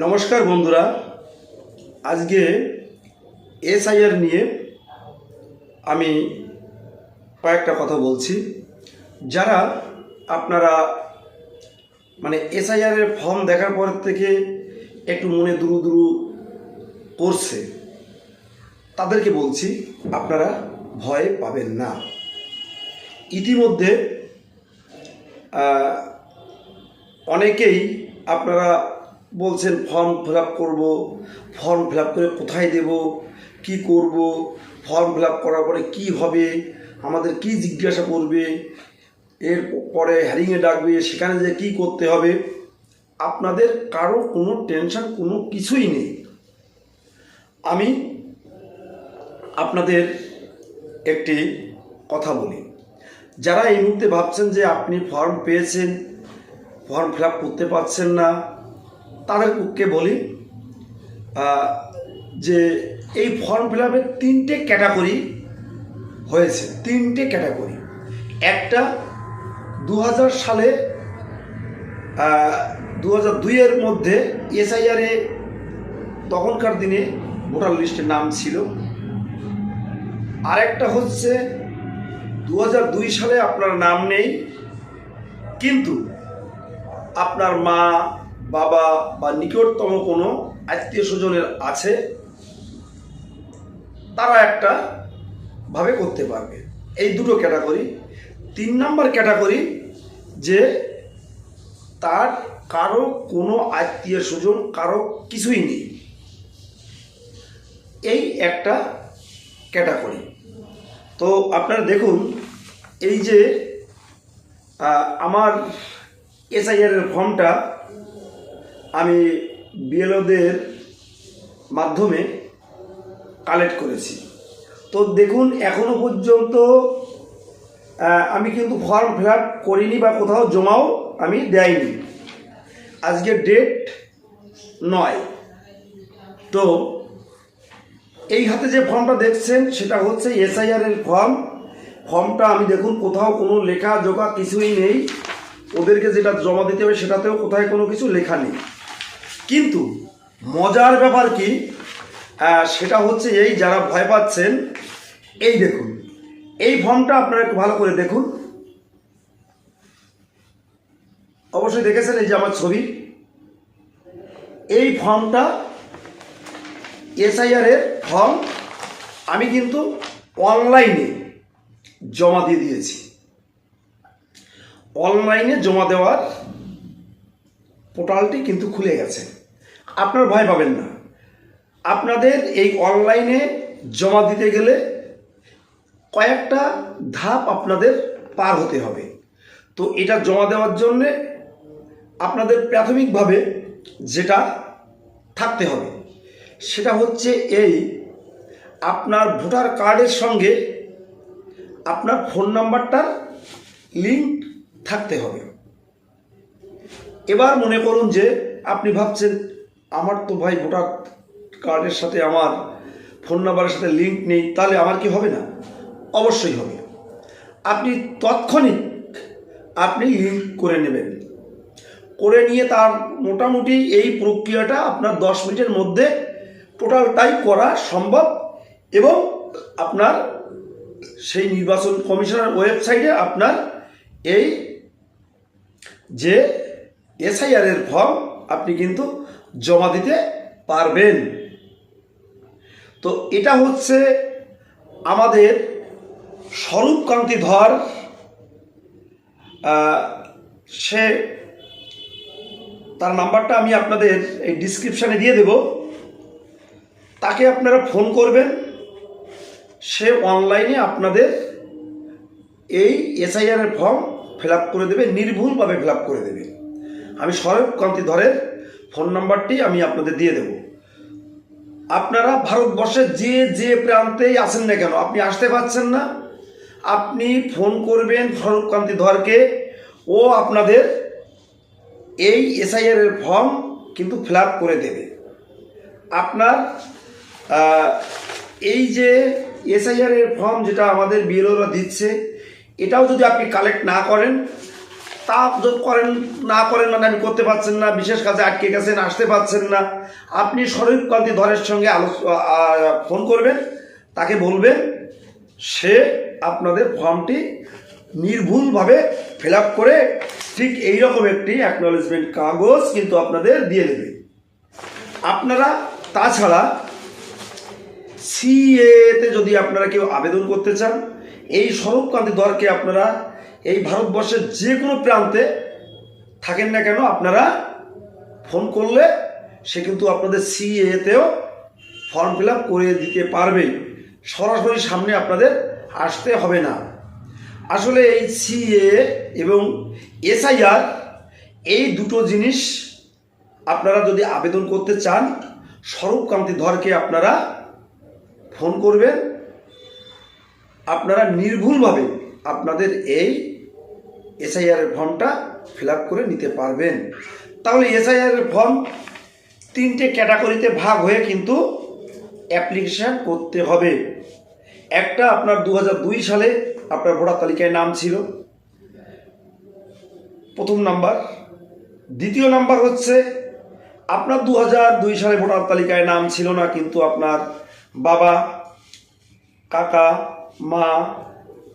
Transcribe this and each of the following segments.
নমস্কার বন্ধুরা। আজকে এসআইআর নিয়ে আমি কয়েকটা কথা বলছি। যারা আপনারা মানে এসআইআরের ফর্ম দেখার পর থেকে একটু মনে দুরু দুরু করছে, তাদেরকে বলছি, আপনারা ভয় পাবেন না। ইতিমধ্যে অনেকেই আপনারা বলছেন ফর্ম ফিল আপ করব। ফর্ম ফিল আপ করে কোথায় দেব? কি করব? ফর্ম ফিল আপ করার পরে কি হবে? আমাদের কি জিজ্ঞাসা করবে? এর পরে হ্যারিংয়ে ডাকবে, সেখানে যে কি করতে হবে? আপনাদের কারও কোনো টেনশন কোনো কিছুই নেই। আমি আপনাদের একটি কথা বলি। যারা এই মুহূর্তে ভাবছেন যে আপনি ফর্ম পেয়েছেন ফর্ম ফিল করতে পারছেন না তাদের পক্ষে বলি যে এই ফর্ম ফিল আপের তিনটে ক্যাটাগরি হয়েছে, তিনটে ক্যাটাগরি একটা দু হাজার সালে দু হাজার দুইয়ের মধ্যে এসআইআরে তখনকার দিনে ভোটার লিস্টে নাম ছিল। আরেকটা হচ্ছে দু দুই সালে আপনার নাম নেই, কিন্তু আপনার মা বাবা বা নিকটতম কোনো আত্মীয় স্বজনের আছে, তারা একটা ভাবে করতে পারবে। এই দুটো ক্যাটাগরি। তিন নম্বর ক্যাটাগরি যে তার কারও কোনো আত্মীয় স্বজন কারও কিছুই নেই। এই একটা ক্যাটাগরি। তো আপনারা দেখুন, এই যে আমার এসআইআর এর ফর্মটা আমি বিএলওদের মাধ্যমে কালেক্ট করেছি। তো দেখুন, এখনও পর্যন্ত আমি কিন্তু ফর্ম ফিল করিনি বা কোথাও জমাও আমি দেয়নি। আজকে ডেট নয়। তো এই হাতে যে ফর্মটা দেখছেন, সেটা হচ্ছে এসআইআর এর ফর্ম ফর্মটা আমি দেখুন, কোথাও কোনো লেখা জোকা কিছুই নেই। ওদেরকে যেটা জমা দিতে হবে, সেটাতেও কোথায় কোনো কিছু লেখা নেই। কিন্তু মজার ব্যাপার কি সেটা হচ্ছে এই যারা ভয় পাচ্ছেন, এই দেখুন, এই ফর্মটা আপনারা একটু ভালো করে দেখুন। অবশ্যই দেখেছেন এই যে আমার ছবি। এই ফর্মটা এসআইআর এর ফর্ম, আমি কিন্তু অনলাইনে জমা দিয়ে দিয়েছি। অনলাইনে জমা দেওয়ার পোর্টালটি কিন্তু খুলে গেছে। আপনার ভয় পাবেন না। আপনাদের এই অনলাইনে জমা দিতে গেলে কয়েকটা ধাপ আপনাদের পার হতে হবে। তো এটা জমা দেওয়ার জন্যে আপনাদের প্রাথমিকভাবে যেটা থাকতে হবে, সেটা হচ্ছে এই, আপনার ভোটার কার্ডের সঙ্গে আপনার ফোন নাম্বারটার লিঙ্ক থাকতে হবে। এবার মনে করুন যে আপনি ভাবছেন, আমার তো ভাই ভোটার কার্ডের সাথে আমার ফোন নাম্বারের সাথে লিঙ্ক নেই, তাহলে আমার কি হবে না? অবশ্যই হবে। আপনি তৎক্ষণিক আপনি লিঙ্ক করে নেবেন। করে নিয়ে তার মোটামুটি এই প্রক্রিয়াটা আপনার দশ মিনিটের মধ্যে টোটালটাই করা সম্ভব এবং আপনার সেই নির্বাচন কমিশনের ওয়েবসাইটে আপনার এই যে এসআইআর এর ফর্ম আপনি কিন্তু জমা দিতে পারবেন। তো এটা হচ্ছে আমাদের স্বরূপকান্তি ধর সে তার নাম্বারটা আমি আপনাদের এই ডিসক্রিপশানে দিয়ে দেব। তাকে আপনারা ফোন করবেন, সে অনলাইনে আপনাদের এই এসআইআর এর ফর্ম ফিল করে দেবে, নির্ভুলভাবে ফিল করে দেবে। আমি স্বরূপকান্তি ধরের ফোন নাম্বারটি আমি আপনাদের দিয়ে দেব। আপনারা ভারতবর্ষের যে যে প্রান্তেই আসেন না কেন, আপনি আসতে পারছেন না, আপনি ফোন করবেন স্বরূপকান্তি ধরকে, ও আপনাদের এই এসআইআর এর ফর্ম কিন্তু ফিল করে দেবে। আপনার এই যে এসআইআর এর ফর্ম যেটা আমাদের বিএলওরা দিচ্ছে, এটাও যদি আপনি কালেক্ট না করেন তা করেন, না করেন মানে আমি করতে পারছেন না, বিশেষ কাজে আটকে গেছেন, আসতে পারছেন না। আপনি শরীফ কান্তি ধরের সঙ্গে আলোচ ফোন করবেন, তাকে বলবেন, সে আপনাদের ফর্মটি নির্ভুলভাবে ফিল করে ঠিক এইরকম একটি অ্যাকনোলেজমেন্ট কাগজ কিন্তু আপনাদের দিয়ে দেবে। আপনারা তাছাড়া সিএতে যদি আপনারা কেউ আবেদন করতে চান, এই স্বরূপকান্তি দরকে আপনারা এই ভারতবর্ষের যে কোনো প্রান্তে থাকেন না কেন, আপনারা ফোন করলে সে কিন্তু আপনাদের সিএতেও ফর্ম ফিল করে দিতে পারবে সরাসরি সামনে আপনাদের আসতে হবে না। আসলে এই সিএ এবং এসআইআর এই দুটো জিনিস আপনারা যদি আবেদন করতে চান স্বরূপকান্তি ধরকে আপনারা ফোন করবেন। আপনারা নির্ভুলভাবে আপনাদের এই এসআইআর এর ফর্মটা ফিল করে নিতে পারবেন। তাহলে এসআইআর ফর্ম তিনটে ক্যাটাগরিতে ভাগ হয়ে কিন্তু অ্যাপ্লিকেশান করতে হবে। একটা আপনার দু হাজার দুই সালে আপনার ভোটার তালিকায় নাম ছিল। প্রথম নাম্বার। দ্বিতীয় নাম্বার হচ্ছে, আপনার দু দুই সালে ভোটার তালিকায় নাম ছিল না, কিন্তু আপনার বাবা, কাকা, মা,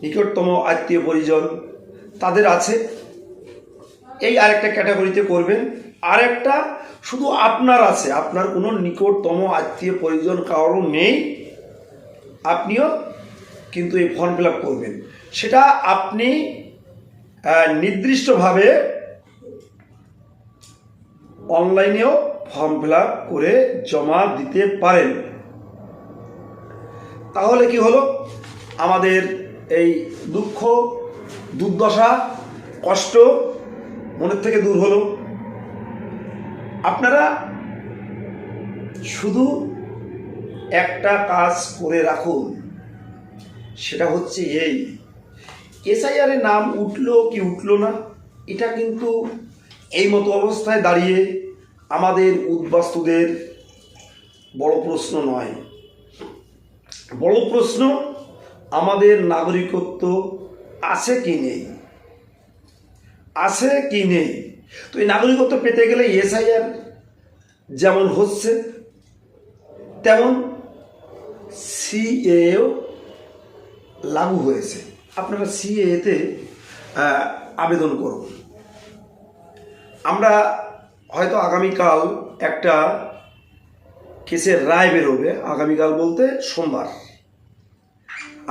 নিকটতম আত্মীয় পরিজন তাদের আছে। এই আরেকটা ক্যাটাগরিতে করবেন। আরেকটা শুধু আপনার আছে। আপনার কোনো নিকটতম আত্মীয় পরিজন কারও নেই। আপনিও কিন্তু এই ফর্ম ফিল করবেন। সেটা আপনি নির্দিষ্টভাবে অনলাইনেও ফর্ম ফিল করে জমা দিতে পারেন। তাহলে কি হলো? আমাদের এই দুঃখ দুর্দশা, কষ্ট মনের থেকে দূর হলো। আপনারা শুধু একটা কাজ করে রাখুন, সেটা হচ্ছে এই। এসআইআর এর নাম উঠল কি উঠল না, এটা কিন্তু এই মতো অবস্থায় দাঁড়িয়ে আমাদের উদ্বাস্তুদের বড় প্রশ্ন নয়। বড় প্রশ্ন আমাদের নাগরিকত্ব আছে কি নেই? আছে কি নেই? তো এই নাগরিকত্ব পেতে গেলে এসআইআর যেমন হচ্ছে, তেমন সিএও লাগু হয়েছে। আপনারা সিএতে আবেদন করুন। আমরা হয়তো আগামীকাল একটা কেসের রায় বেরোবে, আগামীকাল বলতে সোমবার।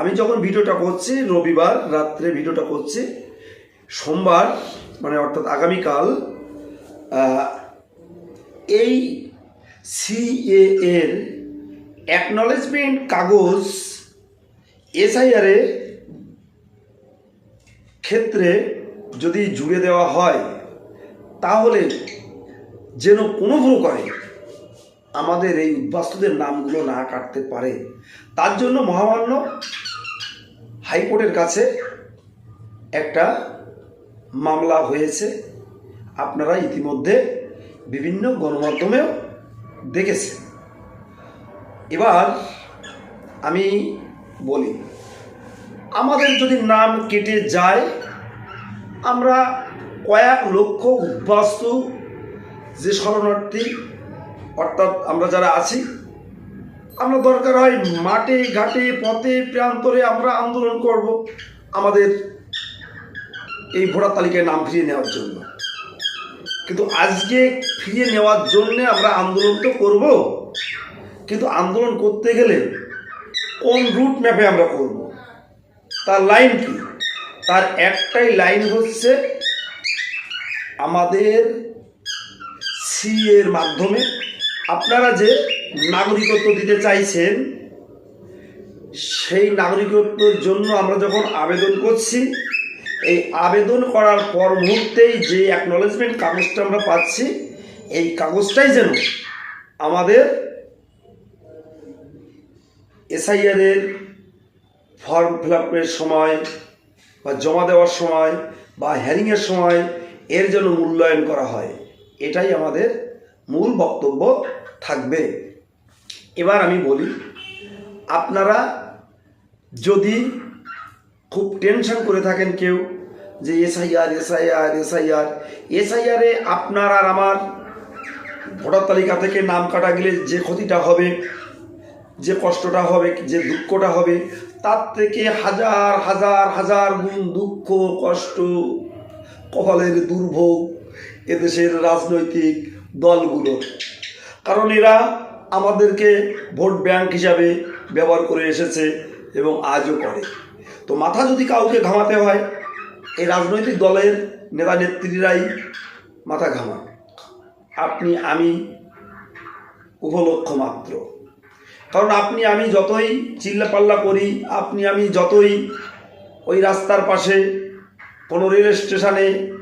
আমি যখন ভিডিওটা করছি, রবিবার রাত্রে ভিডিওটা করছি, সোমবার মানে অর্থাৎ আগামীকাল এই সিএ এর অ্যাকনলেজমেন্ট কাগজ এসআইআরে ক্ষেত্রে যদি জুড়ে দেওয়া হয়, তাহলে যেন কোনো প্রকারে আমাদের এই উদ্বাস্তুদের নামগুলো না কাটতে পারে। তার জন্য মহামান্য হাইকোর্টের কাছে একটা মামলা হয়েছে। আপনারা ইতিমধ্যে বিভিন্ন গণমাধ্যমেও দেখেছেন। এবার আমি বলি, আমাদের যদি নাম কেটে যায়, আমরা কয়েক লক্ষ উদ্বাস্তু যে শরণার্থী, অর্থাৎ আমরা যারা আছি আমরা দরকার হয় মাঠে, ঘাটে, পথে, প্রান্তরে আমরা আন্দোলন করব আমাদের এই ভোটার তালিকায় নাম ফিরিয়ে নেওয়ার জন্য। কিন্তু আজকে ফিরিয়ে নেওয়ার জন্যে আমরা আন্দোলন তো করব, কিন্তু আন্দোলন করতে গেলে কোন রুট ম্যাপে আমরা করব? তার লাইন কি? তার একটাই লাইন হচ্ছে আমাদের সি এর মাধ্যমে। আপনারা যে নাগরিকত্ব দিতে চাইছেন, সেই নাগরিকত্বের জন্য আমরা যখন আবেদন করছি, এই আবেদন করার পর মুহূর্তেই যে অ্যাকনলেজমেন্ট কাগজটা আমরা পাচ্ছি, এই কাগজটাই যেন আমাদের এসআইআর এর ফর্ম ফিল আপের সময় বা জমা দেওয়ার সময় বা হ্যারিংয়ের সময় এর জন্য মূল্যায়ন করা হয়, এটাই আমাদের মূল বক্তব্য থাকবে। এবার আমি বলি, আপনারা যদি খুব টেনশন করে থাকেন কেউ, যে এসআইআর এসআইআর এসআইআর, এসআইআরে আপনার আর আমার ভোটার তালিকা থেকে নাম কাটা গেলে যে ক্ষতিটা হবে, যে কষ্টটা হবে, যে দুঃখটা হবে, তার থেকে হাজার হাজার হাজার গুণ দুঃখ, কষ্ট, কপালের দুর্ভোগ এদেশের রাজনৈতিক দলগুলো কারণ এরা আমাদেরকে ভোট ব্যাংক হিসাবে ব্যবহার করে এসেছে এবং আজও করে। তো মাথা যদি কাউকে ঘামাতে হয়, এই রাজনৈতিক দলের নেতা নেত্রীরাই মাথা ঘামান। আপনি, আমি উপলক্ষ মাত্র। কারণ আপনি, আমি যতই চিল্লাপাল্লা করি, আপনি, আমি যতই ওই রাস্তার পাশে কোনো রেল স্টেশনে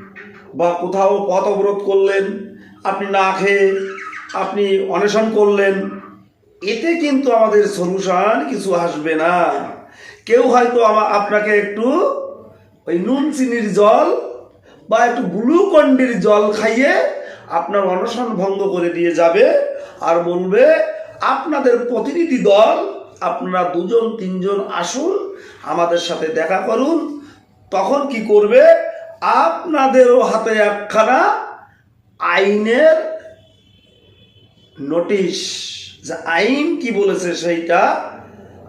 বা কোথাও পথ অবরোধ করলেন, আপনি না খেয়ে আপনি অনশন করলেন, এতে কিন্তু আমাদের সলিউশন কিছু আসবে না। কেউ হয়তো আপনাকে একটু ওই নুন চিনির জল বা একটু গ্লুকন্ডির জল খাইয়ে আপনার অনশন ভঙ্গ করে দিয়ে যাবে আর বলবে, আপনাদের প্রতিনিধি দল, আপনারা দুজন, তিনজন আসুন, আমাদের সাথে দেখা করুন। তখন কি করবে? আপনাদেরও হাতে একখানা আইনের নোটিশ যে আইন কি বলেছে সেইটা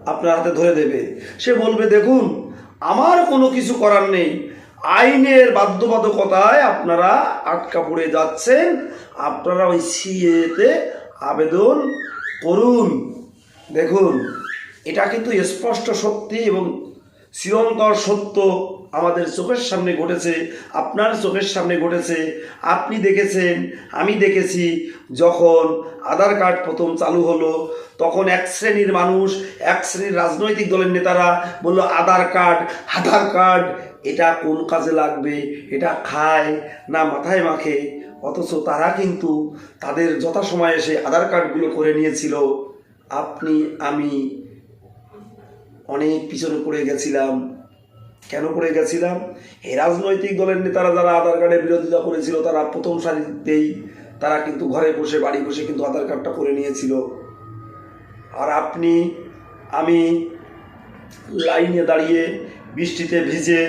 আপনার হাতে ধরে দেবে। সে বলবে, দেখুন, আমার কোনো কিছু করার নেই। আইনের বাধ্যবাধকতায় আপনারা আটকা পড়ে যাচ্ছেন। আপনারা ওই সিএতে আবেদন করুন। দেখুন, এটা কিন্তু স্পষ্ট সত্যি এবং চিরন্তর সত্য। আমাদের চোখের সামনে ঘটেছে, আপনার চোখের সামনে ঘটেছে, আপনি দেখেছেন, আমি দেখেছি। যখন আধার কার্ড প্রথম চালু হলো, তখন এক শ্রেণির মানুষ, এক শ্রেণির রাজনৈতিক দলের নেতারা বলল, আধার কার্ড আধার কার্ড, এটা কোন কাজে লাগবে? এটা খায় না মাথায় মাখে? অথচ তারা কিন্তু তাদের যথাসময়ে এসে আধার কার্ডগুলো করে নিয়েছিল। আপনি, আমি অনেক পিছনে পড়ে গেছিলাম। কেন করে গেছিলাম? এই রাজনৈতিক দলের নেতারা যারা আধার কার্ডের বিরোধিতা করেছিল, তারা প্রথম সারিতেই তারা কিন্তু ঘরে বসে, বাড়ি বসে কিন্তু আধার কার্ডটা করে নিয়েছিল। আর আপনি, আমি লাইনে দাঁড়িয়ে বৃষ্টিতে ভিজে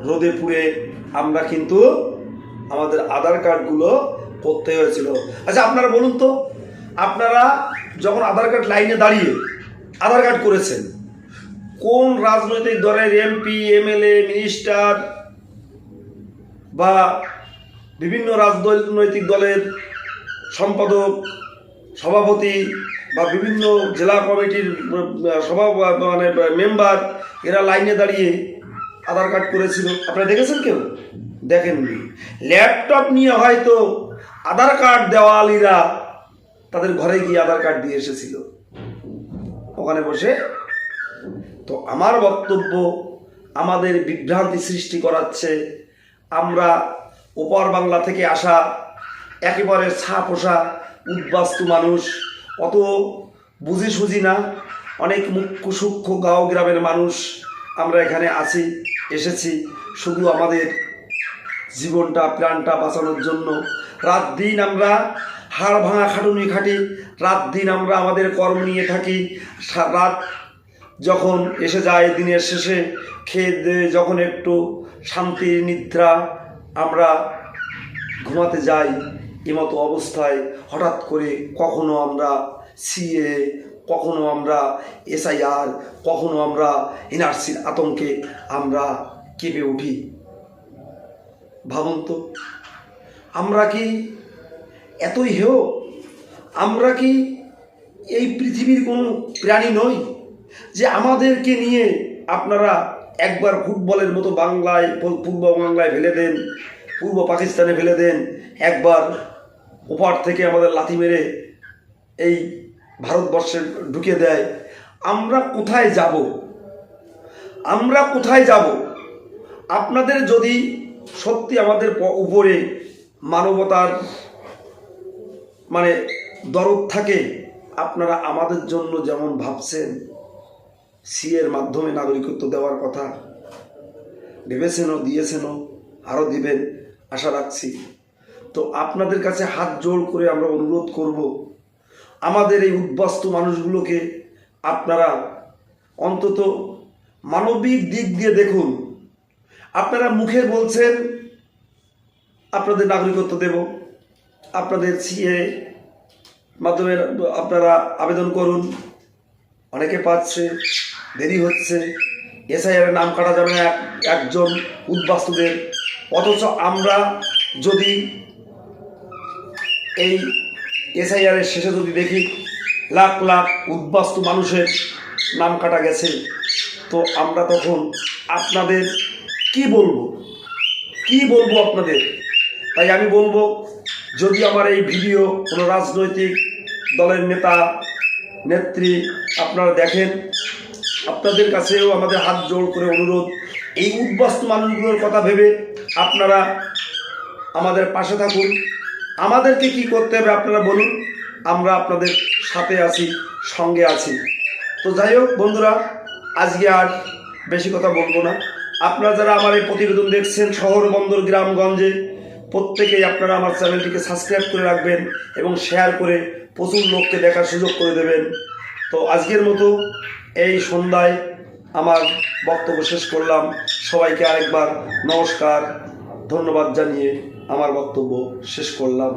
রোদে পুড়ে আমরা কিন্তু আমাদের আধার কার্ডগুলো করতে হয়েছিল। আচ্ছা আপনারা বলুন তো, আপনারা যখন আধার কার্ড লাইনে দাঁড়িয়ে আধার কার্ড করেছেন কোন রাজনৈতিক দলের এমপি এমএলএ মিনিস্টার বা বিভিন্ন রাজনৈতিক দলের সম্পাদক, সভাপতি বা বিভিন্ন জেলা কমিটির, সভা মানে মেম্বার এরা লাইনে দাঁড়িয়ে আধার কার্ড করেছিল। আপনারা দেখেছেন কেউ? দেখেননি। ল্যাপটপ নিয়ে হয়তো আধার কার্ড দেওয়ালিরা তাদের ঘরে গিয়ে আধার কার্ড দিয়ে এসেছিল। ওখানে বসে তো আমার বক্তব্য আমাদের বিভ্রান্তি সৃষ্টি করাচ্ছে। আমরা ওপর বাংলা থেকে আসা একেবারে ছা পোষা উদ্বাস্তু মানুষ। অত বুঝি সুঝি না, অনেক মুখ্য সূক্ষ্ম গাঁও গ্রামের মানুষ আমরা এখানে আছি, এসেছি। শুধু আমাদের জীবনটা, প্রাণটা বাঁচানোর জন্য। রাত দিন আমরা হাড় ভাঙা খাটুনি খাটি, রাত দিন আমরা আমাদের কর্ম নিয়ে থাকি রাত যখন এসে যায় দিনের শেষে, খেয়ে যখন একটু শান্তির নিদ্রা আমরা ঘুমাতে যাই এমতো অবস্থায় হঠাৎ করে কখনো আমরা সিএ কখনো আমরা এসআইআর কখনো আমরা এনআরসির আতঙ্কে আমরা কেঁপে উঠি। ভাবুন তো, আমরা কি এতই হেয়? আমরা কি এই পৃথিবীর কোনো প্রাণী নই? যে আমাদেরকে নিয়ে আপনারা একবার ফুটবলের মতো বাংলায়, পূর্ব বাংলায় ফেলে দেন, পূর্ব পাকিস্তানে ফেলে দেন, একবার ওপার থেকে আমাদের লাথি মেরে এই ভারতবর্ষে ঢুকে দেয়। আমরা কোথায় যাব? আমরা কোথায় যাব? আপনাদের যদি সত্যি আমাদের উপরে মানবতার মানে দরদ থাকে, আপনারা আমাদের জন্য যেমন ভাবছেন সিএর মাধ্যমে নাগরিকত্ব দেওয়ার কথা। ভেবেছেনও, দিয়েছেনও, আরও দিবেন, আশা রাখছি। তো আপনাদের কাছে হাত জোড় করে আমরা অনুরোধ করব, আমাদের এই উদ্বাস্তু মানুষগুলোকে আপনারা অন্তত মানবিক দিক দিয়ে দেখুন। আপনারা মুখে বলছেন, আপনাদের নাগরিকত্ব দেব, আপনাদের সিএ মাধ্যমে আপনারা আবেদন করুন, অনেকে পাচ্ছে। দেরি হচ্ছে। এসআইআর নাম কাটা যাবে না, এক- একজন উদ্বাস্তুদের। অথচ আমরা যদি এই এসআইআর এর শেষে যদি দেখি লাখ লাখ উদ্বাস্তু মানুষের নাম কাটা গেছে, তো আমরা তখন আপনাদের কি বলব? কি বলব আপনাদের? তাই আমি বলব, যদি আমার এই ভিডিও কোনো রাজনৈতিক দলের নেতা, নেত্রী আপনারা দেখেন আপনাদের কাছেও আমাদের হাত জোড় করে অনুরোধ, এই উদ্বাস্তু মানুষগুলোর কথা ভেবে আপনারা আমাদের পাশে থাকুন। আমাদেরকে কি করতে হবে আপনারা বলুন, আমরা আপনাদের সাথে আছি, সঙ্গে আছি। তো যাই হোক বন্ধুরা, আজকে আর বেশি কথা বলব না। আপনারা যারা আমার এই প্রতিবেদন দেখছেন শহর বন্দর গ্রামগঞ্জে, প্রত্যেকেই আপনারা আমার চ্যানেলটিকে সাবস্ক্রাইব করে রাখবেন এবং শেয়ার করে প্রচুর লোককে দেখার সুযোগ করে দেবেন। তো আজকের মতো এই সন্ধ্যায় আমার বক্তব্য শেষ করলাম। সবাইকে আরেকবার নমস্কার, ধন্যবাদ জানিয়ে আমার বক্তব্য শেষ করলাম।